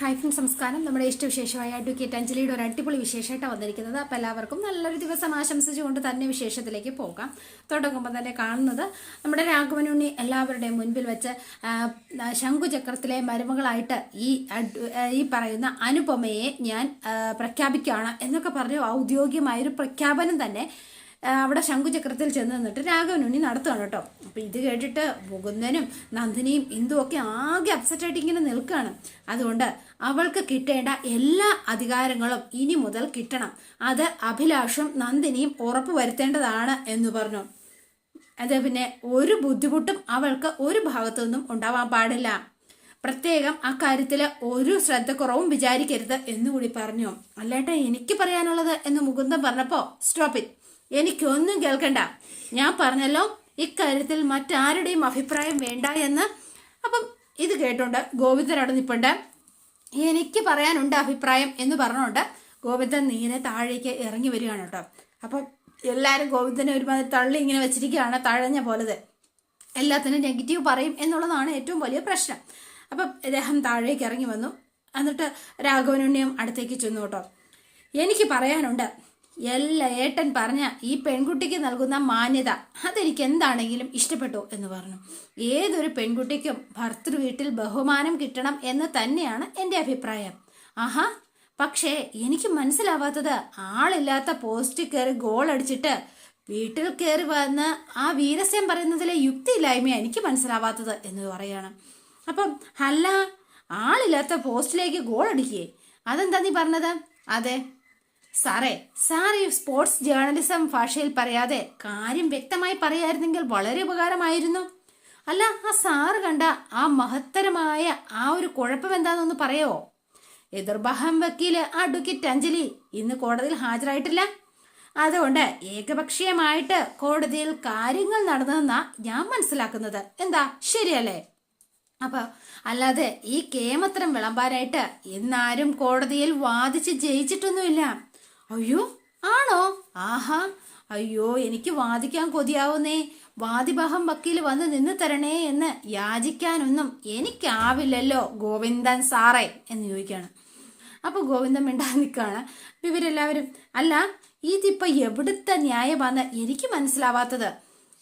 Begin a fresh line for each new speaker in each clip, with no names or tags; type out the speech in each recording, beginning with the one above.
Hi friends സംസ്കാരം നമ്മുടെ ഇഷ്ടവിശേഷമായ advocate അഞ്ജലിയുടെ ഒരു അടിപൊളി വിശേഷമായിട്ടാണ് വന്നിരിക്കുന്നത്. അപ്പോൾ എല്ലാവർക്കും നല്ലൊരു ദിവസം ആശംസിച്ചുകൊണ്ട് തന്നെ വിശേഷത്തിലേക്ക് പോകാം. തുടങ്ങുമ്പോൾ തന്നെ കാണുന്നത് നമ്മുടെ രാഘവനുണ്ണി എല്ലാവരുടെയും മുൻപിൽ വെച്ച് ശംഖുചക്രത്തിലെ മരുമകളായിട്ട് ഈ ഈ പറയുന്ന അനുപമയെ ഞാൻ പ്രഖ്യാപിക്കുകയാണ് എന്നൊക്കെ പറഞ്ഞു ഔദ്യോഗികമായൊരു പ്രഖ്യാപനം തന്നെ അവിടെ ശംഖുചക്രത്തിൽ ചെന്ന് നിന്നിട്ട് രാഘവനുണ്ണി നടത്തുകയാണ് കേട്ടോ. അപ്പൊ ഇത് കേട്ടിട്ട് മുകുന്ദനും നന്ദിനിയും ഇന്ദുവും ഒക്കെ ആകെ അപ്സെറ്റ് ആയിട്ട് ഇങ്ങനെ നിൽക്കുകയാണ്. അതുകൊണ്ട് അവൾക്ക് കിട്ടേണ്ട എല്ലാ അധികാരങ്ങളും ഇനി മുതൽ കിട്ടണം. അത് അഭിലാഷും നന്ദിനിയും ഉറപ്പു വരുത്തേണ്ടതാണ് എന്ന് പറഞ്ഞു. അത് പിന്നെ ഒരു ബുദ്ധിമുട്ടും അവൾക്ക് ഒരു ഭാഗത്തു നിന്നും ഉണ്ടാവാൻ പാടില്ല. പ്രത്യേകം അക്കാര്യത്തിൽ ഒരു ശ്രദ്ധക്കുറവും വിചാരിക്കരുത് എന്നുകൂടി പറഞ്ഞു. അല്ലേട്ടാ എനിക്ക് പറയാനുള്ളത് എന്ന് മുകുന്ദം പറഞ്ഞപ്പോ സ്റ്റോപ്പ് ഇറ്റ് എനിക്കൊന്നും കേൾക്കണ്ട. ഞാൻ പറഞ്ഞല്ലോ ഇക്കാര്യത്തിൽ മറ്റാരുടെയും അഭിപ്രായം വേണ്ട എന്ന്. അപ്പം ഇത് കേട്ടോണ്ട് ഗോവിന്ദൻ അവിടെ എനിക്ക് പറയാനുണ്ട് അഭിപ്രായം എന്ന് പറഞ്ഞുകൊണ്ട് ഗോവിന്ദൻ നീനെ താഴേക്ക് ഇറങ്ങി വരികയാണ് കേട്ടോ. അപ്പം എല്ലാവരും ഗോവിന്ദനെ ഒരുമാതിരി തള്ളി ഇങ്ങനെ വെച്ചിരിക്കുകയാണ് തഴഞ്ഞ പോലത്. എല്ലാത്തിനും നെഗറ്റീവ് പറയും എന്നുള്ളതാണ് ഏറ്റവും വലിയ പ്രശ്നം. അപ്പം അദ്ദേഹം താഴേക്ക് ഇറങ്ങി വന്നു. എന്നിട്ട് രാഘവനുണ്ണിയും അടുത്തേക്ക് ചെന്നു കേട്ടോ. എനിക്ക് പറയാനുണ്ട് എല്ലാ ഏട്ടൻ പറഞ്ഞ ഈ പെൺകുട്ടിക്ക് നൽകുന്ന മാന്യത അതെനിക്ക് എന്താണെങ്കിലും ഇഷ്ടപ്പെട്ടു എന്ന് പറഞ്ഞു. ഏതൊരു പെൺകുട്ടിക്കും ഭർത്തൃ വീട്ടിൽ ബഹുമാനം കിട്ടണം എന്ന് തന്നെയാണ് എന്റെ അഭിപ്രായം. ആഹാ പക്ഷേ എനിക്ക് മനസ്സിലാവാത്തത് ആളില്ലാത്ത പോസ്റ്റിൽ കയറി ഗോൾ അടിച്ചിട്ട് വീട്ടിൽ കയറി വന്ന് ആ വീരസ്യം പറയുന്നതിലെ യുക്തിയില്ലായ്മയാണ് എനിക്ക് മനസ്സിലാവാത്തത് എന്ന് പറയാണ്. അപ്പം അല്ല ആളില്ലാത്ത പോസ്റ്റിലേക്ക് ഗോൾ അടിക്കുകയെ അതെന്താ നീ പറഞ്ഞത്? അതെ സാറേ സാർ ഈ സ്പോർട്സ് ജേർണലിസം ഭാഷയിൽ പറയാതെ കാര്യം വ്യക്തമായി പറയായിരുന്നെങ്കിൽ വളരെ ഉപകാരമായിരുന്നു. അല്ല ആ സാറ് കണ്ട ആ മഹത്തരമായ ആ ഒരു കുഴപ്പം എന്താണെന്നൊന്ന് പറയോ? എതിർബഹം വക്കീൽ അഡ്വക്കേറ്റ് അഞ്ജലി ഇന്ന് കോടതിയിൽ ഹാജരായിട്ടില്ല. അതുകൊണ്ട് ഏകപക്ഷീയമായിട്ട് കോടതിയിൽ കാര്യങ്ങൾ നടന്നതെന്നാ ഞാൻ മനസ്സിലാക്കുന്നത്. എന്താ? ശരിയല്ലേ? അപ്പൊ അല്ലാതെ ഈ കേമത്രം വിളമ്പാനായിട്ട് ഇന്നാരും കോടതിയിൽ വാദിച്ച് ജയിച്ചിട്ടൊന്നുമില്ല. അയ്യോ? ആണോ? ആഹാ. അയ്യോ എനിക്ക് വാദിക്കാൻ കൊതിയാവുന്നേ. വാദിബഹം വക്കീൽ വന്ന് നിന്ന് തരണേ എന്ന് യാചിക്കാനൊന്നും എനിക്കാവില്ലല്ലോ ഗോവിന്ദൻ സാറേ എന്ന് ചോദിക്കാണ്. അപ്പൊ ഗോവിന്ദൻ മിണ്ടാൻ നിൽക്കുകയാണ്. ഇവരെല്ലാവരും അല്ല ഇതിപ്പോ എവിടുത്തെ ന്യായമാണ് എനിക്ക് മനസ്സിലാവാത്തത്.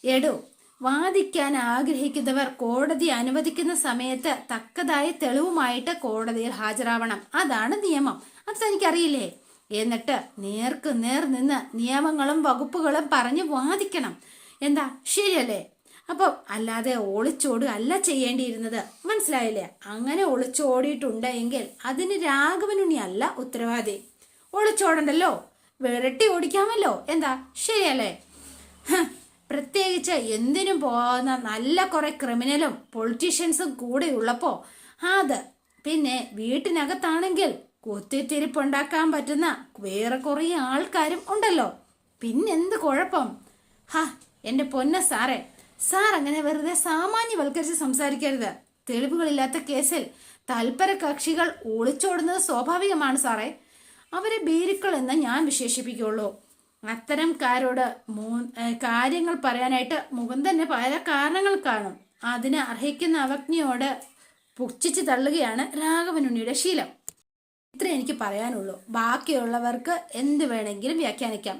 എടോ വാദിക്കാൻ ആഗ്രഹിക്കുന്നവർ കോടതി അനുവദിക്കുന്ന സമയത്ത് തക്കതായ തെളിവുമായിട്ട് കോടതിയിൽ ഹാജരാവണം. അതാണ് നിയമം. അത് തനിക്കറിയില്ലേ? എന്നിട്ട് നേർക്ക് നേർ നിന്ന് നിയമങ്ങളും വകുപ്പുകളും പറഞ്ഞ് വാദിക്കണം. എന്താ? ശരിയല്ലേ? അപ്പം അല്ലാതെ ഒളിച്ചോടുക അല്ല ചെയ്യേണ്ടിയിരുന്നത്. മനസ്സിലായില്ലേ? അങ്ങനെ ഒളിച്ചോടിയിട്ടുണ്ടെങ്കിൽ അതിന് രാഘവനുണ്ണി അല്ല ഉത്തരവാദി. ഒളിച്ചോടണ്ടല്ലോ? വിരട്ടി ഓടിക്കാമല്ലോ? എന്താ? ശരിയല്ലേ? പ്രത്യേകിച്ച് എന്തിനും പോകുന്ന നല്ല കുറെ ക്രിമിനലും പൊളിറ്റീഷ്യൻസും കൂടെ ഉള്ളപ്പോ അത് പിന്നെ വീട്ടിനകത്താണെങ്കിൽ കുത്തിത്തിരിപ്പുണ്ടാക്കാൻ പറ്റുന്ന വേറെ കുറേ ആൾക്കാരും ഉണ്ടല്ലോ. പിന്നെന്ത് കുഴപ്പം? ഹാ എന്റെ പൊന്ന സാറേ സാർ അങ്ങനെ വെറുതെ സാമാന്യവൽക്കരിച്ച് സംസാരിക്കരുത്. തെളിവുകളില്ലാത്ത കേസിൽ തൽപര കക്ഷികൾ ഒളിച്ചോടുന്നത് സ്വാഭാവികമാണ് സാറേ. അവരെ ഭീരുക്കൾ എന്ന് ഞാൻ വിശേഷിപ്പിക്കുള്ളൂ. അത്തരംകാരോട് മൂ- കാര്യങ്ങൾ പറയാനായിട്ട് മുകുന്ദന് പല കാരണങ്ങൾ കാണും. അതിന് അർഹിക്കുന്ന അവജ്ഞയോട് പുച്ഛിച്ച് തള്ളുകയാണ് രാഘവനുണ്ണിയുടെ ശീലം. ഇത്ര എനിക്ക് പറയാനുള്ളൂ. ബാക്കിയുള്ളവർക്ക് എന്ത് വേണമെങ്കിലും വ്യാഖ്യാനിക്കാം.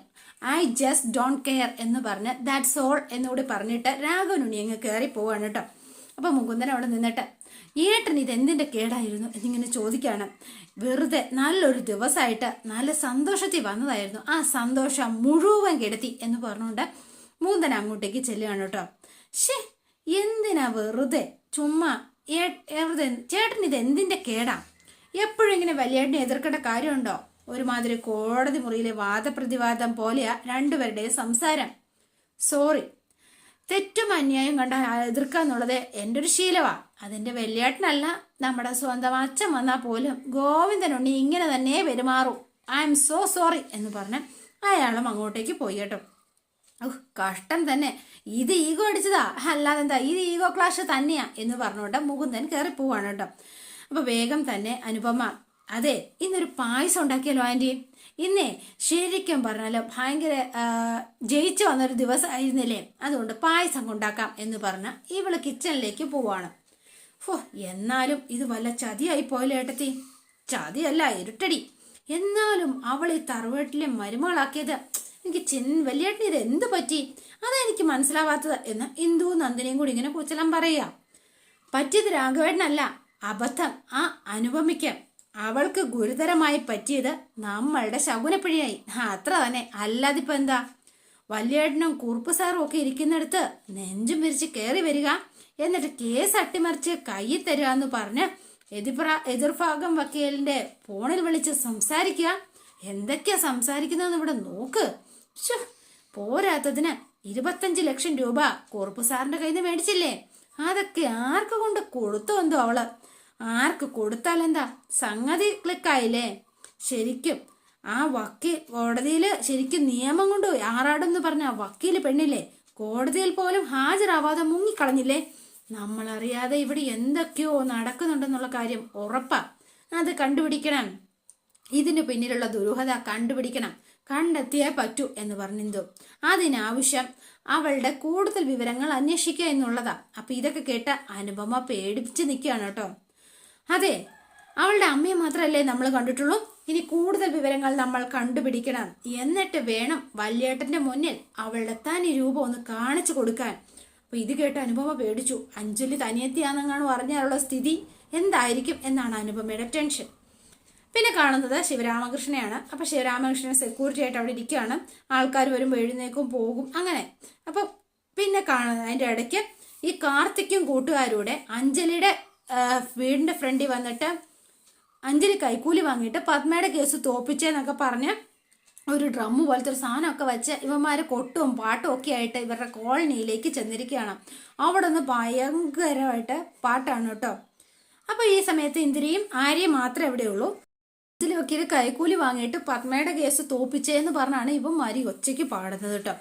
ഐ ജസ്റ്റ് ഡോണ്ട് കെയർ എന്ന് പറഞ്ഞ് ദാറ്റ്സ് ഓൾ എന്നുകൂടി പറഞ്ഞിട്ട് രാഘവനുണ്ണി അങ്ങ് കയറി പോവാണ് കേട്ടോ. അപ്പൊ മുകുന്ദൻ അവിടെ നിന്നിട്ട് ഏട്ടൻ ഇത് എന്തിന്റെ കേടായിരുന്നു? എന്നിങ്ങനെ ചോദിക്കാണ് വെറുതെ നല്ലൊരു ദിവസമായിട്ട് നല്ല സന്തോഷത്തിൽ വന്നതായിരുന്നു. ആ സന്തോഷം മുഴുവൻ കെടുത്തി എന്ന് പറഞ്ഞുകൊണ്ട് മുകുന്ദൻ അങ്ങോട്ടേക്ക് ചെല്ലുകയാണ് കേട്ടോ. ഷേ എന്തിനാ വെറുതെ? ചുമ്മാ ചേട്ടൻ ഇത് എന്തിന്റെ കേടാ? എപ്പോഴും ഇങ്ങനെ വലിയേട്ടനെ എതിർക്കേണ്ട കാര്യമുണ്ടോ? ഒരുമാതിരി കോടതി മുറിയിലെ വാദപ്രതിവാദം പോലെയാ രണ്ടുപേരുടെയും സംസാരം. സോറി തെറ്റും അന്യായം കണ്ട എതിർക്കുക എന്നുള്ളത് എന്റെ ഒരു ശീലമാണ് അതിന്റെ വലിയേട്ടനല്ല നമ്മുടെ സ്വന്തം അച്ഛൻ വന്നാൽ പോലും ഗോവിന്ദനുണ്ണി ഇങ്ങനെ തന്നെ പെരുമാറും. ഐ എം സോ സോറി എന്ന് പറഞ്ഞ് അയാളും അങ്ങോട്ടേക്ക് പോയി കേട്ടോ. കഷ്ടം തന്നെ. ഇത് ഈഗോ അടിച്ചതാ. അല്ലാതെ എന്താ? ഇത് ഈഗോ ക്ലാഷ് തന്നെയാ എന്ന് പറഞ്ഞുകൊണ്ട് മുകുന്ദൻ കയറി പോവാണ് കേട്ടോ. അപ്പൊ വേഗം തന്നെ അനുപമ അതെ ഇന്നൊരു പായസം ഉണ്ടാക്കിയല്ലോ ആന്റി. ഇന്നേ ശരിക്കും പറഞ്ഞാലോ ഭയങ്കര ജയിച്ചു വന്നൊരു ദിവസം ആയിരുന്നില്ലേ അതുകൊണ്ട് പായസം ഉണ്ടാക്കാം എന്ന് പറഞ്ഞ ഇവൾ കിച്ചണിലേക്ക് പോവാണ്. ഫോ എന്നാലും ഇത് വല്ല ചതിയായി പോയല്ലോ ഏട്ടത്തി. ചതിയല്ല ഇരുട്ടടി. എന്നാലും അവൾ ഈ തറവാട്ടിലെ മരുമകളാക്കിയത് എനിക്ക് ചിൻ വലിയേട്ടന് ഇത് എന്ത് പറ്റി? അതാ എനിക്ക് മനസ്സിലാവാത്തത് എന്ന് ഇന്ദു നന്ദിനിയും കൂടി ഇങ്ങനെ കുച്ചലം പറയുക പറ്റിയത് രാഘവേട്ടനല്ല അബദ്ധം. ആ അനുപമിക്കാം അവൾക്ക് ഗുരുതരമായി പറ്റിയത് നമ്മളുടെ ശകുനപ്പിഴയായി. അത്ര തന്നെ. അല്ലാതിപ്പോ എന്താ? വല്യേട്ടനും കുറുപ്പ് സാറും ഒക്കെ ഇരിക്കുന്നിടത്ത് നെഞ്ചും വിരിച്ച് കയറി വരിക എന്നിട്ട് കേസ് അട്ടിമറിച്ച് കയ്യിൽ തരിക എന്ന് പറഞ്ഞ് എതിർപ്ര എതിർഭാഗം വക്കീലിന്റെ ഫോണിൽ വിളിച്ച് സംസാരിക്കുക. എന്തൊക്കെയാ സംസാരിക്കുന്നതെന്ന് ഇവിടെ നോക്ക്. പോരാത്തതിന് ഇരുപത്തഞ്ച് ലക്ഷം രൂപ കുറുപ്പ് സാറിന്റെ കയ്യിൽ നിന്ന് മേടിച്ചില്ലേ? അതൊക്കെ ആർക്ക് കൊണ്ട് കൊടുത്തു എന്തോ അവൾ? ആർക്ക് കൊടുത്താലെന്താ? സംഗതി ക്ലിക്കായില്ലേ? ശരിക്കും ആ വക്കീൽ കോടതിയിൽ ശരിക്കും നിയമം കൊണ്ട് ആറാടെന്ന് പറഞ്ഞ ആ വക്കീൽ പെണ്ണില്ലേ? കോടതിയിൽ പോലും ഹാജരാവാതെ മുങ്ങിക്കളഞ്ഞില്ലേ? നമ്മളറിയാതെ ഇവിടെ എന്തൊക്കെയോ നടക്കുന്നുണ്ടെന്നുള്ള കാര്യം ഉറപ്പാ. അത് കണ്ടുപിടിക്കണം. ഇതിന് പിന്നിലുള്ള ദുരൂഹത കണ്ടുപിടിക്കണം. കണ്ടെത്തിയേ പറ്റൂ എന്ന് പറഞ്ഞിന്തു. അതിനാവശ്യം അവളുടെ കൂടുതൽ വിവരങ്ങൾ അന്വേഷിക്കുക എന്നുള്ളതാ. അപ്പൊ ഇതൊക്കെ കേട്ട അനുപമ പേടിപ്പിച്ച് നിൽക്കുകയാണ് കേട്ടോ. അതെ അവളുടെ അമ്മയെ മാത്രമല്ലേ നമ്മൾ കണ്ടിട്ടുള്ളൂ? ഇനി കൂടുതൽ വിവരങ്ങൾ നമ്മൾ കണ്ടുപിടിക്കണം. എന്നിട്ട് വേണം വല്യേട്ടന്റെ മുന്നിൽ അവളുടെ തനി രൂപം ഒന്ന് കാണിച്ചു കൊടുക്കാൻ. അപ്പൊ ഇത് കേട്ട് അനുപമ പേടിച്ചു. അഞ്ജലി തനിയെത്തിയാണെന്നാണ് പറഞ്ഞാലുള്ള സ്ഥിതി. എന്തായിരിക്കും എന്നാണ് അനുപമയുടെ ടെൻഷൻ. പിന്നെ കാണുന്നത് ശിവരാമകൃഷ്ണനെയാണ്. അപ്പൊ ശിവരാമകൃഷ്ണൻ സെക്യൂരിറ്റി ആയിട്ട് അവിടെ ഇരിക്കുകയാണ്. ആൾക്കാർ വരുമ്പോൾ എഴുന്നേക്കും പോകും അങ്ങനെ. അപ്പൊ പിന്നെ കാണുന്നത് അതിന്റെ ഇടയ്ക്ക് ഈ കാർത്തിക്കും കൂട്ടുകാരൂടെ അഞ്ജലിയുടെ വീടിന്റെ ഫ്രണ്ടിൽ വന്നിട്ട് അഞ്ജലി കൈക്കൂലി വാങ്ങിയിട്ട് പത്മയുടെ കേസ് തോപ്പിച്ചെന്നൊക്കെ പറഞ്ഞ് ഒരു ഡ്രമ്മ് പോലത്തെ ഒരു സാധനമൊക്കെ വെച്ച് ഇവന്മാരെ കൊട്ടും പാട്ടും ഒക്കെ ആയിട്ട് ഇവരുടെ കോളനിയിലേക്ക് ചെന്നിരിക്കുകയാണ്. അവിടെ നിന്ന് ഭയങ്കരമായിട്ട് പാട്ടാണ് കേട്ടോ. അപ്പൊ ഈ സമയത്ത് ഇന്ദിരയും ആര്യയും മാത്രമേ എവിടെയുള്ളൂ ഇതിൽ വക്കീൽ കൈക്കൂലി വാങ്ങിയിട്ട് പത്മയുടെ കേസ് തോപ്പിച്ചേന്ന് പറഞ്ഞാണ് ഇവൻ മരി ഒച്ചയ്ക്ക് പാടുന്നത് കേട്ടോ.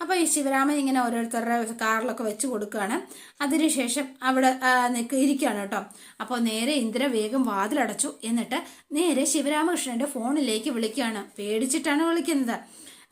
അപ്പൊ ഈ ശിവരാമൻ ഇങ്ങനെ ഓരോരുത്തരുടെ കാറിലൊക്കെ വെച്ച് കൊടുക്കുകയാണ്. അതിനുശേഷം അവിടെ ആ, നിൽക്ക ഇരിക്കുകയാണ് കേട്ടോ. അപ്പോൾ നേരെ ഇന്ദിര വേഗം വാതിലടച്ചു. എന്നിട്ട് നേരെ ശിവരാമകൃഷ്ണന്റെ ഫോണിലേക്ക് വിളിക്കുകയാണ്. പേടിച്ചിട്ടാണ് വിളിക്കുന്നത്.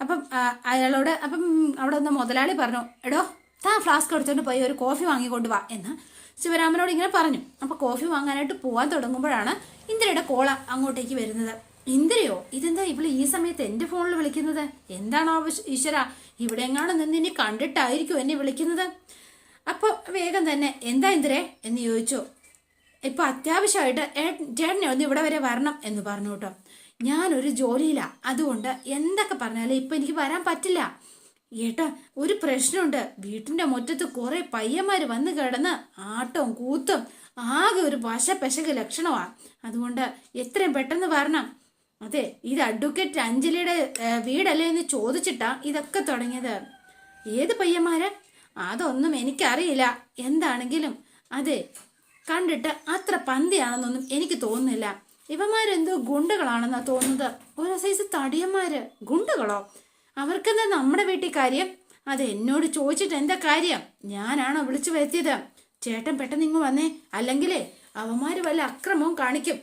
അപ്പം അയാളോട് അപ്പം അവിടെ നിന്ന് മുതലാളി പറഞ്ഞു എടോ താ ഫ്ലാസ്ക് എടുത്തോണ്ട് പോയി ഒരു കോഫി വാങ്ങിക്കൊണ്ട് വാ എന്ന് ശിവരാമനോട് ഇങ്ങനെ പറഞ്ഞു. അപ്പൊ കോഫി വാങ്ങാനായിട്ട് പോവാൻ തുടങ്ങുമ്പോഴാണ് ഇന്ദിരയുടെ കോള അങ്ങോട്ടേക്ക് വരുന്നത്. ഇന്ദിരയോ ഇതെന്താ ഇവൾ ഈ സമയത്ത് എന്റെ ഫോണിൽ വിളിക്കുന്നത്? എന്താണ് ആവശ്യം ഈശ്വര ഇവിടെ എങ്ങാനും നിന്ന് ഇനി കണ്ടിട്ടായിരിക്കും എന്നെ വിളിക്കുന്നത്? അപ്പൊ വേഗം തന്നെ എന്താ ഇന്ദിരേ? എന്ന് ചോദിച്ചു. ഇപ്പൊ അത്യാവശ്യമായിട്ട് ചേട്ടനെ ഒന്ന് ഇവിടെ വരെ വരണം എന്ന് പറഞ്ഞു കേട്ടോ. ഞാനൊരു ജോലിയിലാ. അതുകൊണ്ട് എന്തൊക്കെ പറഞ്ഞാലും ഇപ്പൊ എനിക്ക് വരാൻ പറ്റില്ല. ഏട്ടാ ഒരു പ്രശ്നമുണ്ട്. വീട്ടിന്റെ മുറ്റത്ത് കുറെ പയ്യന്മാര് വന്ന് കിടന്ന് ആട്ടവും കൂത്തും ആകെ ഒരു വശപ്പെശക ലക്ഷണമാ അതുകൊണ്ട് എത്രയും പെട്ടെന്ന് വരണം. അതെ ഇത് അഡ്വക്കേറ്റ് അഞ്ജലിയുടെ വീടല്ലേ എന്ന് ചോദിച്ചിട്ടാ ഇതൊക്കെ തുടങ്ങിയത്. ഏത് പയ്യന്മാര്? അതൊന്നും എനിക്കറിയില്ല. എന്താണെങ്കിലും അതെ കണ്ടിട്ട് അത്ര പന്തിയാണെന്നൊന്നും എനിക്ക് തോന്നുന്നില്ല. ഇവന്മാരെന്തോ ഗുണ്ടകളാണെന്നാ തോന്നുന്നത്. ഓരോ സൈസ് തടിയന്മാര്. ഗുണ്ടകളോ? അവർക്കെന്താ നമ്മുടെ വീട്ടിൽ കാര്യം? അത് എന്നോട് ചോദിച്ചിട്ട് എന്താ കാര്യം? ഞാനാണോ വിളിച്ചു വരുത്തിയത്? ചേട്ടൻ പെട്ടെന്ന് ഇങ്ങ് വന്നേ. അല്ലെങ്കിലേ അവന്മാര് വല്ല അക്രമവും കാണിക്കും.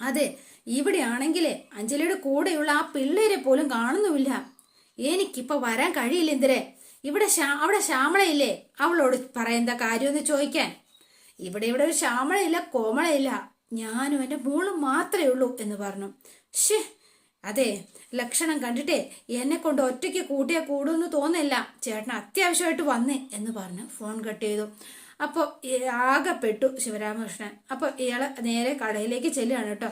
അതെ ഇവിടെ ഇവിടെയാണെങ്കിലേ അഞ്ജലിയുടെ കൂടെയുള്ള ആ പിള്ളേരെ പോലും കാണുന്നുമില്ല. എനിക്കിപ്പോ വരാൻ കഴിയില്ല എന്തിരെ? ഇവിടെ അവിടെ ശ്യാമളയില്ലേ? അവളോട് പറയുന്ന കാര്യമെന്ന് ചോദിക്കാൻ. ഇവിടെ ഇവിടെ ഒരു ശ്യാമളയില്ല കോമളയില്ല. ഞാനും എന്റെ മോളും മാത്രമേ ഉള്ളൂ എന്ന് പറഞ്ഞു. ഷേ അതെ ലക്ഷണം കണ്ടിട്ടേ എന്നെ കൊണ്ട് ഒറ്റയ്ക്ക് കൂട്ടിയ കൂടുമെന്ന് തോന്നില്ല ചേട്ടൻ അത്യാവശ്യമായിട്ട് വന്നേ എന്ന് പറഞ്ഞ് ഫോൺ കട്ട് ചെയ്തു. അപ്പോൾ ആകെപ്പെട്ടു ശിവരാമകൃഷ്ണൻ. അപ്പോൾ ഇയാൾ നേരെ കടയിലേക്ക് ചെല്ലുകയാണ് കേട്ടോ.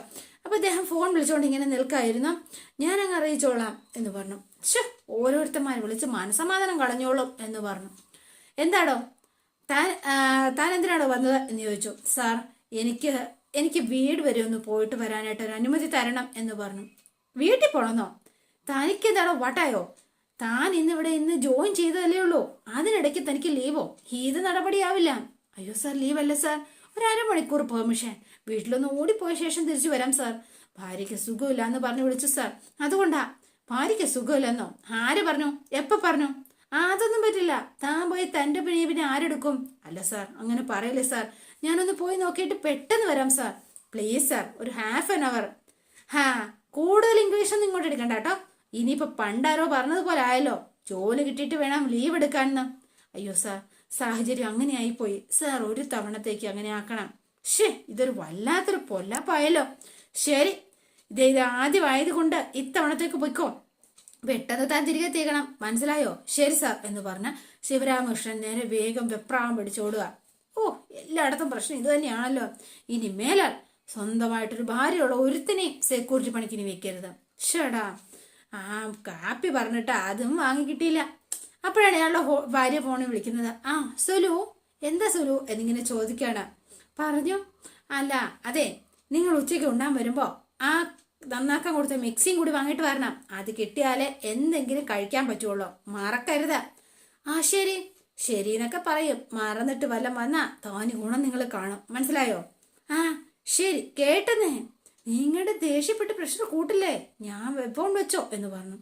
അപ്പോൾ അദ്ദേഹം ഫോൺ വിളിച്ചുകൊണ്ട് ഇങ്ങനെ നിൽക്കായിരുന്നു. ഞാനങ്ങ് അറിയിച്ചോളാം എന്ന് പറഞ്ഞു. ഷോ ഓരോരുത്തന്മാർ വിളിച്ച് മനസമാധാനം കളഞ്ഞോളും എന്ന് പറഞ്ഞു. എന്താടോ? താൻ താൻ എന്തിനാണോ വന്നത്? എന്ന് ചോദിച്ചു. സാർ എനിക്ക് എനിക്ക് വീട് വരെ ഒന്ന് പോയിട്ട് വരാനായിട്ട് ഒരു അനുമതി തരണം എന്ന് പറഞ്ഞു. വീട്ടിൽ പോണെന്നോ? തനിക്ക് എന്താണോ വട്ടായോ? താൻ ഇന്നിവിടെ ഇന്ന് ജോയിൻ ചെയ്തതല്ലേ ഉള്ളൂ. അതിനിടയ്ക്ക് തനിക്ക് ലീവോ ഇത് നടപടിയാവില്ല. അയ്യോ സാർ ലീവല്ല സാർ ഒരു അരമണിക്കൂർ പെർമിഷൻ വീട്ടിലൊന്ന് ഓടിപ്പോയ ശേഷം തിരിച്ചു വരാം സാർ ഭാര്യയ്ക്ക് സുഖമില്ല എന്ന് പറഞ്ഞു വിളിച്ചു സാർ അതുകൊണ്ടാ? ഭാര്യയ്ക്ക് സുഖമില്ലെന്നോ? ആര് പറഞ്ഞു? എപ്പോ പറഞ്ഞു? അതൊന്നും പറ്റില്ല. താൻ പോയി തന്റെ പിണി പിന്നെ ആരെടുക്കും? അല്ല സാർ അങ്ങനെ പറയല്ലേ സാർ ഞാനൊന്ന് പോയി നോക്കിയിട്ട് പെട്ടെന്ന് വരാം സാർ പ്ലീസ് സാർ ഒരു ഹാഫ് ആൻ അവർ ഹാ കൂടുതൽ ഇംഗ്ലീഷ് ഒന്നും ഇങ്ങോട്ട് എടുക്കണ്ട കേട്ടോ. ഇനിയിപ്പോ പണ്ടാരോ പറഞ്ഞതുപോലെ ആയല്ലോ. ജോലി കിട്ടിയിട്ട് വേണം ലീവ് എടുക്കാനെന്ന്. അയ്യോ സാർ സാഹചര്യം അങ്ങനെ ആയിപ്പോയി സാർ ഒരു തവണത്തേക്ക് അങ്ങനെ ആക്കണം. ഷേ ഇതൊരു വല്ലാത്തൊരു പൊല്ലാപ്പായല്ലോ. ശരി ഇത് ഇത് ആദ്യമായത് കൊണ്ട് ഇത്തവണത്തേക്ക് പൊയ്ക്കോ. പെട്ടെന്ന് താൻ തിരികെ തീക്കണം മനസ്സിലായോ? ശരി സാർ എന്ന് പറഞ്ഞ ശിവരാമകൃഷ്ണൻ നേരെ വേഗം വെപ്രാളം പിടിച്ചോടുക ഓ എല്ലായിടത്തും പ്രശ്നം ഇത് തന്നെയാണല്ലോ. ഇനി മേലാൽ സ്വന്തമായിട്ടൊരു ഭാര്യയുള്ള ഒരുത്തിനെയും സെക്യൂരിറ്റി പണിക്കിന് വെക്കരുത്. ഷടാ ആ കാപ്പി പറഞ്ഞിട്ട് അതും വാങ്ങി കിട്ടിയില്ല. അപ്പോഴാണ് അയാളുടെ ഭാര്യ ഫോണിൽ വിളിക്കുന്നത്. ആ സുലു എന്താ സുലു? എന്നിങ്ങനെ ചോദിക്കാണ് പറഞ്ഞു അല്ല അതെ നിങ്ങൾ ഉച്ചയ്ക്ക് ഉണ്ണാൻ വരുമ്പോ ആ നന്നാക്കാൻ കൊടുത്ത മിക്സിയും കൂടി വാങ്ങിയിട്ട് വരണം. അത് കിട്ടിയാലേ എന്തെങ്കിലും കഴിക്കാൻ പറ്റുള്ളൂ. മറക്കരുത്. ആ ശരി. ശരി എന്നൊക്കെ പറയും. മറന്നിട്ട് വല്ലം വന്നാ തോന്നി ഗുണം നിങ്ങൾ കാണും. മനസ്സിലായോ? ആ ശരി കേട്ടെന്നേ. നിങ്ങളുടെ ദേഷ്യപ്പെട്ട് പ്രഷർ കൂട്ടില്ലേ? ഞാൻ വെപ്പോൺ വെച്ചോ എന്ന് പറഞ്ഞു.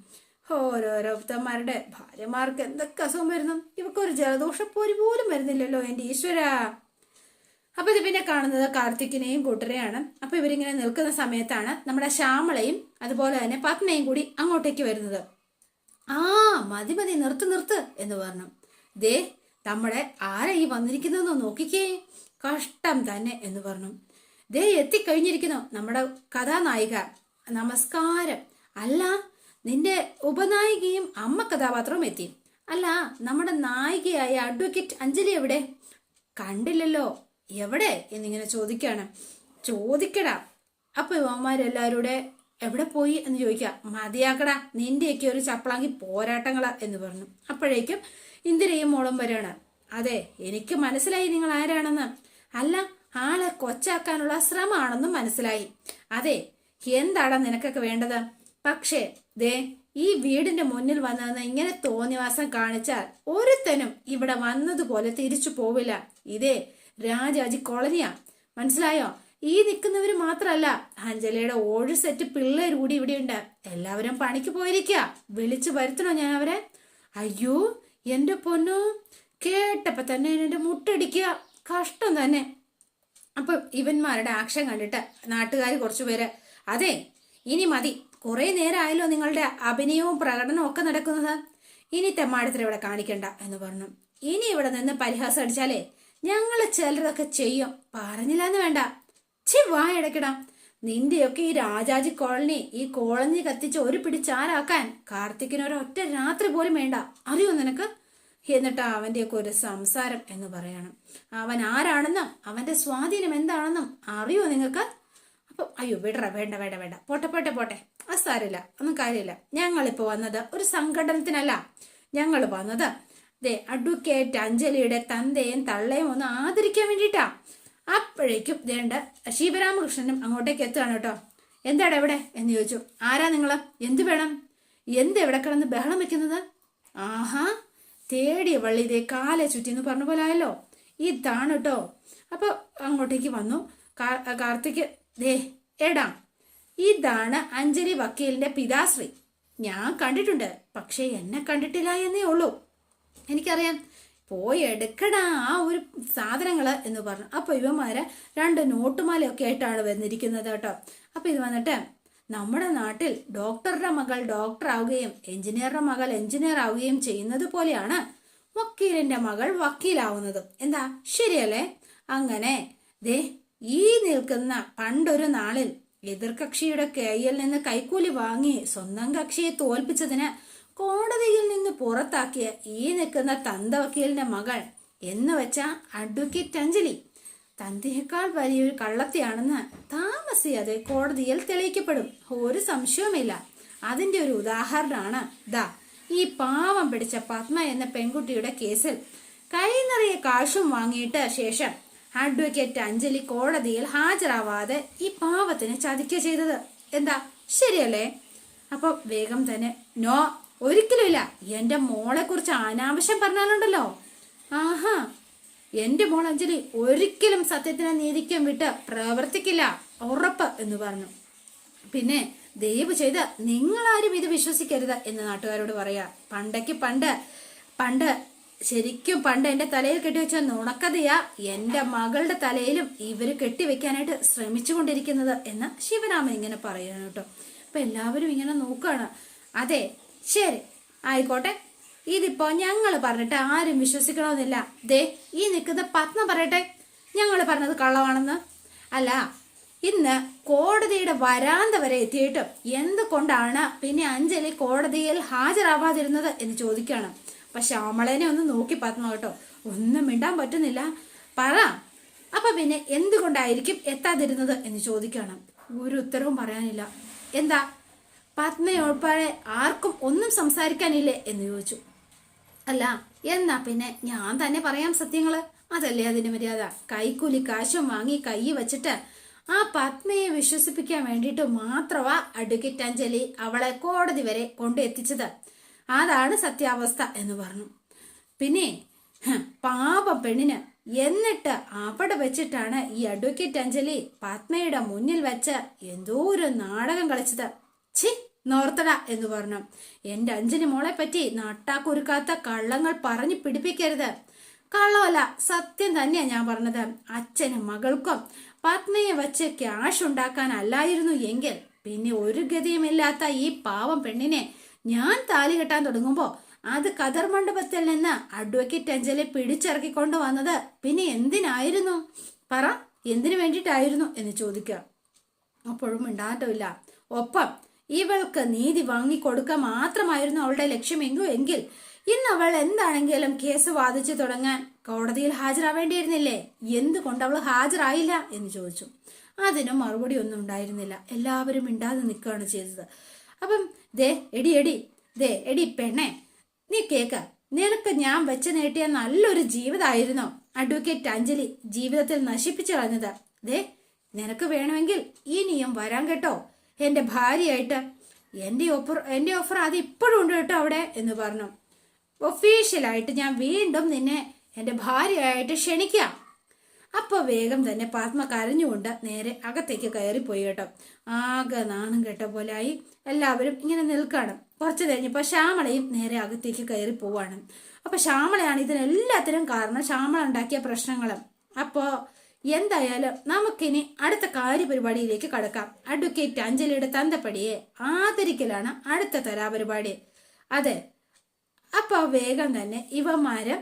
ഓരോരോരുത്തന്മാരുടെ ഭാര്യമാർക്ക് എന്തൊക്കെ അസുഖം വരുന്നു? ഇവക്കൊരു ജലദോഷപ്പോരി പോലും വരുന്നില്ലല്ലോ എന്റെ ഈശ്വര. അപ്പൊ ഇത് പിന്നെ കാണുന്നത് കാർത്തിക്കിനെയും കൂട്ടരെയാണ്. അപ്പൊ ഇവരിങ്ങനെ നിൽക്കുന്ന സമയത്താണ് നമ്മുടെ ശ്യാമളയും അതുപോലെ തന്നെ പത്മയും കൂടി അങ്ങോട്ടേക്ക് വരുന്നത്. ആ മതി മതി നിർത്ത് നിർത്ത് എന്ന് പറഞ്ഞു. ദേ നമ്മുടെ ആരാ ഈ വന്നിരിക്കുന്നതെന്ന് നോക്കിക്കേ. കഷ്ടം തന്നെ എന്ന് പറഞ്ഞു. ദേ എത്തിക്കഴിഞ്ഞിരിക്കുന്നു നമ്മുടെ കഥാനായിക. നമസ്കാരം. അല്ല നിന്റെ ഉപനായികയും അമ്മ കഥാപാത്രവും എത്തി. അല്ല നമ്മുടെ നായികയായ അഡ്വക്കേറ്റ് അഞ്ജലി എവിടെ? കണ്ടില്ലല്ലോ. എവിടെ? എന്നിങ്ങനെ ചോദിക്കാണ്. ചോദിക്കടാ. അപ്പൊ ഇവന്മാരെല്ലാവരുടെ എവിടെ പോയി എന്ന് ചോദിക്കാം. മതിയാക്കടാ നിന്റെയൊക്കെ ഒരു ചപ്പളാങ്കി പോരാട്ടങ്ങളാ എന്ന് പറഞ്ഞു. അപ്പോഴേക്കും ഇന്ദിരയും മോളും വരാണ്. അതെ എനിക്ക് മനസ്സിലായി നിങ്ങൾ ആരാണെന്ന്. അല്ല ആളെ കൊച്ചാക്കാനുള്ള ശ്രമമാണെന്നും മനസ്സിലായി. അതെ എന്താണ് നിനക്കൊക്കെ വേണ്ടത്? പക്ഷേ ദേ ഈ വീടിന്റെ മുന്നിൽ വന്നതെന്ന് ഇങ്ങനെ തോന്നിവാസം കാണിച്ചാൽ ഒരുത്തനും ഇവിടെ വന്നതുപോലെ തിരിച്ചു പോവില്ല. ഇതേ രാജാജി കോളനിയാ. മനസ്സിലായോ? ഈ നിൽക്കുന്നവര് മാത്രല്ല അഞ്ജലിയുടെ ഓഴ് സെറ്റ് പിള്ളേർ കൂടി ഇവിടെയുണ്ട്. എല്ലാവരും പണിക്ക് പോയിരിക്കുക വിളിച്ചു വരുത്തണോ ഞാൻ അവരെ? അയ്യോ എന്റെ പൊന്നു കേട്ടപ്പോ തന്നെ എന്റെ മുട്ടടിക്കുക. കഷ്ടം തന്നെ. അപ്പൊ ഇവന്മാരുടെ ആക്ഷൻ കണ്ടിട്ട് നാട്ടുകാർ കുറച്ചുപേര് അതെ ഇനി മതി. കുറെ നേരമായല്ലോ നിങ്ങളുടെ അഭിനയവും പ്രകടനവും ഒക്കെ നടക്കുന്നത്. ഇനി തെമ്മാടത്തിൽ ഇവിടെ കാണിക്കണ്ട എന്ന് പറഞ്ഞു. ഇനി ഇവിടെ നിന്ന് പരിഹാസം അടിച്ചാലേ ഞങ്ങൾ ചിലരൊക്കെ ചെയ്യും. പറഞ്ഞില്ല എന്ന് വേണ്ട. ചി വാ ഇടയ്ക്കിടാം നിന്റെയൊക്കെ ഈ രാജാജി കോളനി ഈ കോളനി കത്തിച്ച് ഒരു പിടിച്ചാരാക്കാൻ കാർത്തിക്കിന് ഒരു ഒറ്റ രാത്രി പോലും വേണ്ട. അറിയോ നിനക്ക്? എന്നിട്ട് അവന്റെയൊക്കെ ഒരു സംസാരം എന്ന് പറയണം. അവൻ ആരാണെന്നും അവന്റെ സ്വാധീനം എന്താണെന്നും അറിയോ നിങ്ങൾക്ക്? അപ്പൊ അയ്യോ വിടറ വേണ്ട വേണ്ട വേണ്ട. പോട്ടെ പോട്ടെ പോട്ടെ. അത് സാരില്ല ഒന്നും കാര്യമില്ല. ഞങ്ങളിപ്പോൾ വന്നത് ഒരു സംഘടനത്തിനല്ല. ഞങ്ങൾ വന്നത് ദേ അഡ്വക്കേറ്റ് അഞ്ജലിയുടെ തന്തയും തള്ളയും ഒന്ന് ആദരിക്കാൻ വേണ്ടിയിട്ടാ. അപ്പോഴേക്കും ദേണ്ട ശിവരാമകൃഷ്ണനും അങ്ങോട്ടേക്ക് എത്തുകയാണ് കേട്ടോ. എന്താണ് എവിടെ എന്ന് ചോദിച്ചു. ആരാ നിങ്ങൾ എന്ത് വേണം? എന്ത് എവിടെ കിടന്ന് ബഹളം വെക്കുന്നത്? ആഹാ തേടിയ വള്ളി ഇതേ കാലെ ചുറ്റി എന്ന് പറഞ്ഞ പോലെ ആയല്ലോ. ഇതാണ് കേട്ടോ അപ്പൊ അങ്ങോട്ടേക്ക് വന്നു. കാർത്തിക് ദേ എടാ. ഇതാണ് അഞ്ജലി വക്കീലിന്റെ പിതാശ്രീ. ഞാൻ കണ്ടിട്ടുണ്ട്. പക്ഷെ എന്നെ കണ്ടിട്ടില്ല എന്നേ ഉള്ളൂ. എനിക്കറിയാം. പോയി എടുക്കടാ ആ ഒരു സാധനങ്ങൾ എന്ന് പറഞ്ഞു. അപ്പൊ ഇവന്മാരെ രണ്ട് നോട്ടുമാലയൊക്കെ ആയിട്ടാണ് വന്നിരിക്കുന്നത് കേട്ടോ. അപ്പൊ ഇത് വന്നിട്ട് നമ്മുടെ നാട്ടിൽ ഡോക്ടറുടെ മകൾ ഡോക്ടർ ആവുകയും എഞ്ചിനീയറുടെ മകൾ എഞ്ചിനീയർ ആവുകയും ചെയ്യുന്നത് പോലെയാണ് വക്കീലിന്റെ മകൾ വക്കീലാവുന്നതും. എന്താ? ശരിയല്ലേ? അങ്ങനെ ദേ ഈ നിൽക്കുന്ന പണ്ടൊരു നാളിൽ എതിർകക്ഷിയുടെ കയ്യിൽ നിന്ന് കൈക്കൂലി വാങ്ങി സ്വന്തം കക്ഷിയെ തോൽപ്പിച്ചതിന് കോടതിയിൽ നിന്ന് പുറത്താക്കിയ ഈ നിൽക്കുന്ന തന്ത വക്കീലിന്റെ മകൾ എന്ന് വെച്ച അഡ്വക്കേറ്റ് അഞ്ജലി. തന്തയേക്കാൾ വലിയൊരു കള്ളത്തെയാണെന്ന് താമസിയാതെ കോടതിയിൽ തെളിയിക്കപ്പെടും. ഒരു സംശയവുമില്ല. അതിന്റെ ഒരു ഉദാഹരണമാണ് ദാ ഈ പാവം പിടിച്ച പത്മ എന്ന പെൺകുട്ടിയുടെ കേസിൽ കൈ നിറയെ കാശും വാങ്ങിയിട്ട് ശേഷം അഡ്വക്കേറ്റ് അഞ്ജലി കോടതിയിൽ ഹാജരാവാതെ ഈ പാവത്തിന് ചതിക്കുക ചെയ്തത്. എന്താ? ശരിയല്ലേ? അപ്പൊ വേഗം തന്നെ നോ ഒരിക്കലുമില്ല. എന്റെ മോളെ കുറിച്ച് അനാവശ്യം പറഞ്ഞാലുണ്ടല്ലോ. ആഹാ എന്റെ മോൾ അഞ്ജലി ഒരിക്കലും സത്യത്തിനെ നീതിക്കും വിട്ട് പ്രവർത്തിക്കില്ല ഉറപ്പ് എന്ന് പറഞ്ഞു. പിന്നെ ദയവ് ചെയ്ത് നിങ്ങളാരും ഇത് വിശ്വസിക്കരുത് എന്ന് നാട്ടുകാരോട് പറയാ. പണ്ടയ്ക്ക് പണ്ട് പണ്ട് ശരിക്കും പണ്ട് എന്റെ തലയിൽ കെട്ടിവെച്ച നുണക്കഥയാ എന്റെ മകളുടെ തലയിലും ഇവർ കെട്ടിവെക്കാനായിട്ട് ശ്രമിച്ചുകൊണ്ടിരിക്കുന്നത് എന്ന് ശിവരാമൻ ഇങ്ങനെ പറയുന്നു കേട്ടോ. എല്ലാവരും ഇങ്ങനെ നോക്കുകയാണ് അതെ ശരി. ആയിക്കോട്ടെ. ഇതിപ്പോ ഞങ്ങൾ പറഞ്ഞിട്ട് ആരും വിശ്വസിക്കണമെന്നില്ല. ദേ ഈ നിൽക്കുന്ന പത്മ പറയട്ടെ. ഞങ്ങൾ പറഞ്ഞത് കള്ളമാണെന്ന്. അല്ല ഇന്ന് കോടതിയുടെ വരാന്ത വരെ എത്തിയിട്ടും എന്തുകൊണ്ടാണ് പിന്നെ അഞ്ജലി കോടതിയിൽ ഹാജരാവാതിരുന്നത് എന്ന് ചോദിക്കുകയാണ് അപ്പൊ ശ്യാമളേനെ ഒന്ന് നോക്കി പത്മ കേട്ടോ. ഒന്നും മിണ്ടാൻ പറ്റുന്നില്ല. പറ. അപ്പൊ പിന്നെ എന്തുകൊണ്ടായിരിക്കും എത്താതിരുന്നത് എന്ന് ചോദിക്കുകയാണ് ഒരു ഉത്തരവും പറയാനില്ല. എന്താ? പത്മയുൾപ്പെടെ ആർക്കും ഒന്നും സംസാരിക്കാനില്ലേ എന്ന് ചോദിച്ചു. അല്ല എന്നാ പിന്നെ ഞാൻ തന്നെ പറയാം സത്യങ്ങൾ. അതല്ലേ അതിന് മര്യാദ? കൈക്കൂലി കാശും വാങ്ങി കൈ വച്ചിട്ട് ആ പത്മയെ വിശ്വസിപ്പിക്കാൻ വേണ്ടിയിട്ട് മാത്രമാ അഡ്വക്കേറ്റ് അഞ്ജലി അവളെ കോടതി വരെ കൊണ്ടെത്തിച്ചത്. അതാണ് സത്യാവസ്ഥ എന്ന് പറഞ്ഞു. പിന്നെ പാപ പെണ്ണിന് എന്നിട്ട് അവിടെ വെച്ചിട്ടാണ് ഈ അഡ്വക്കേറ്റ് അഞ്ജലി പത്മയുടെ മുന്നിൽ വെച്ച് എന്തോ ഒരു നാടകം കളിച്ചത്. ഛി നോർത്തട എന്ന് പറഞ്ഞു. എന്റെ അഞ്ജലി മോളെ പറ്റി നാട്ടാക്കൊരുക്കാത്ത കള്ളങ്ങൾ പറഞ്ഞു പിടിപ്പിക്കരുത്. കള്ളമല്ല സത്യം തന്നെയാ ഞാൻ പറഞ്ഞത്. അച്ഛനും മകൾക്കും പത്മയെ വച്ച് ക്യാഷ് ഉണ്ടാക്കാനല്ലായിരുന്നു എങ്കിൽ പിന്നെ ഒരു ഗതിയുമില്ലാത്ത ഈ പാവം പെണ്ണിനെ ഞാൻ താലി കെട്ടാൻ തുടങ്ങുമ്പോ അത് കതർ മണ്ഡപത്തിൽ നിന്ന് അഡ്വക്കേറ്റ് അഞ്ജലി പിടിച്ചിറക്കിക്കൊണ്ട് വന്നത് പിന്നെ എന്തിനായിരുന്നു? പറ എന്തിനു വേണ്ടിയിട്ടായിരുന്നു? എന്ന് ചോദിക്കുക. അപ്പോഴും മിണ്ടാട്ടമില്ല ഒപ്പം ഇവൾക്ക് നീതി വാങ്ങിക്കൊടുക്കുക മാത്രമായിരുന്നു അവളുടെ ലക്ഷ്യമെങ്കിൽ എങ്കിൽ ഇന്ന് അവൾ എന്താണെങ്കിലും കേസ് വാദിച്ചു തുടങ്ങാൻ കോടതിയിൽ ഹാജരാവേണ്ടിയിരുന്നില്ലേ? എന്തുകൊണ്ട് അവൾ ഹാജരായില്ല എന്ന് ചോദിച്ചു. അതിനും മറുപടി ഒന്നും ഉണ്ടായിരുന്നില്ല. എല്ലാവരും മിണ്ടാതെ നിൽക്കുകയാണ് ചെയ്തത്. അപ്പം ദേ എടി എടി ദേ എടി പെണ്ണെ നീ കേക്ക. നിനക്ക് ഞാൻ വെച്ച് നീട്ടിയ നല്ലൊരു ജീവിതമായിരുന്നു അഡ്വക്കേറ്റ് അഞ്ജലി ജീവിതത്തിൽ നശിപ്പിച്ചു കളഞ്ഞത്. ദേ നിനക്ക് വേണമെങ്കിൽ ഇനിയും വരാൻ കേട്ടോ. എന്റെ ഭാര്യയായിട്ട് എന്റെ ഓഫർ എന്റെ ഓഫർ അത് ഇപ്പോഴും ഉണ്ട് കേട്ടോ അവിടെ എന്ന് പറഞ്ഞു. ഒഫീഷ്യലായിട്ട് ഞാൻ വീണ്ടും നിന്നെ എന്റെ ഭാര്യയായിട്ട് ക്ഷണിക്കാം. അപ്പോൾ വേഗം തന്നെ പത്മ കരഞ്ഞുകൊണ്ട് നേരെ അകത്തേക്ക് കയറിപ്പോയി കേട്ടോ. ആകെ നാണം കേട്ട പോലെ ആയി. എല്ലാവരും ഇങ്ങനെ നിൽക്കണം. കുറച്ച് കഴിഞ്ഞപ്പോൾ ശ്യാമളയും നേരെ അകത്തേക്ക് കയറി പോവാണ്. അപ്പോൾ ശ്യാമളയാണ് ഇതിനെല്ലാത്തിനും കാരണം. ശ്യാമള ഉണ്ടാക്കിയ പ്രശ്നങ്ങളും. അപ്പോ എന്തായാലും നമുക്കിനി അടുത്ത കാര്യപരിപാടിയിലേക്ക് കടക്കാം. അഡ്വക്കേറ്റ് അഞ്ജലിയുടെ തന്തപ്പടിയെ ആദരിക്കലാണ് അടുത്ത തരാപരിപാടി അതെ അപ്പോൾ വേഗം തന്നെ ഇവന്മാര്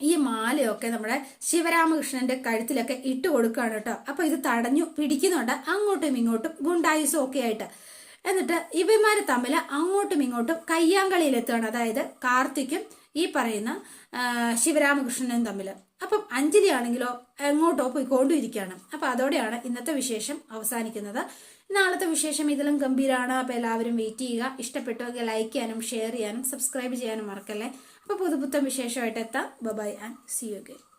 ഈ മാലയൊക്കെ നമ്മുടെ ശിവരാമകൃഷ്ണന്റെ കഴുത്തിലൊക്കെ ഇട്ട് കൊടുക്കുകയാണ് കേട്ടോ. അപ്പൊ ഇത് തടഞ്ഞു പിടിക്കുന്നുണ്ട്. അങ്ങോട്ടും ഇങ്ങോട്ടും ഗുണ്ടായുസും ഒക്കെ ആയിട്ട്. എന്നിട്ട് ഇവന്മാര് തമ്മിൽ അങ്ങോട്ടും ഇങ്ങോട്ടും കയ്യാങ്കളിയിലെത്തുകയാണ്. അതായത് കാർത്തിക്കും ഈ പറയുന്ന ശിവരാമകൃഷ്ണനും തമ്മിൽ അപ്പം അഞ്ജലി ആണെങ്കിലോ എങ്ങോട്ടോ പോയിക്കൊണ്ടിരിക്കുകയാണ്. അപ്പൊ അതോടെയാണ് ഇന്നത്തെ വിശേഷം അവസാനിക്കുന്നത്. നാളത്തെ വിശേഷം ഇതിലും ഗംഭീരമാണ് അപ്പൊ എല്ലാവരും വെയിറ്റ് ചെയ്യുക. ഇഷ്ടപ്പെട്ടുവെങ്കിൽ ലൈക്ക് ചെയ്യാനും ഷെയർ ചെയ്യാനും സബ്സ്ക്രൈബ് ചെയ്യാനും മറക്കല്ലേ. അപ്പൊ പുതുപുത്തം വിശേഷമായിട്ട് എത്താം. Bye and see you game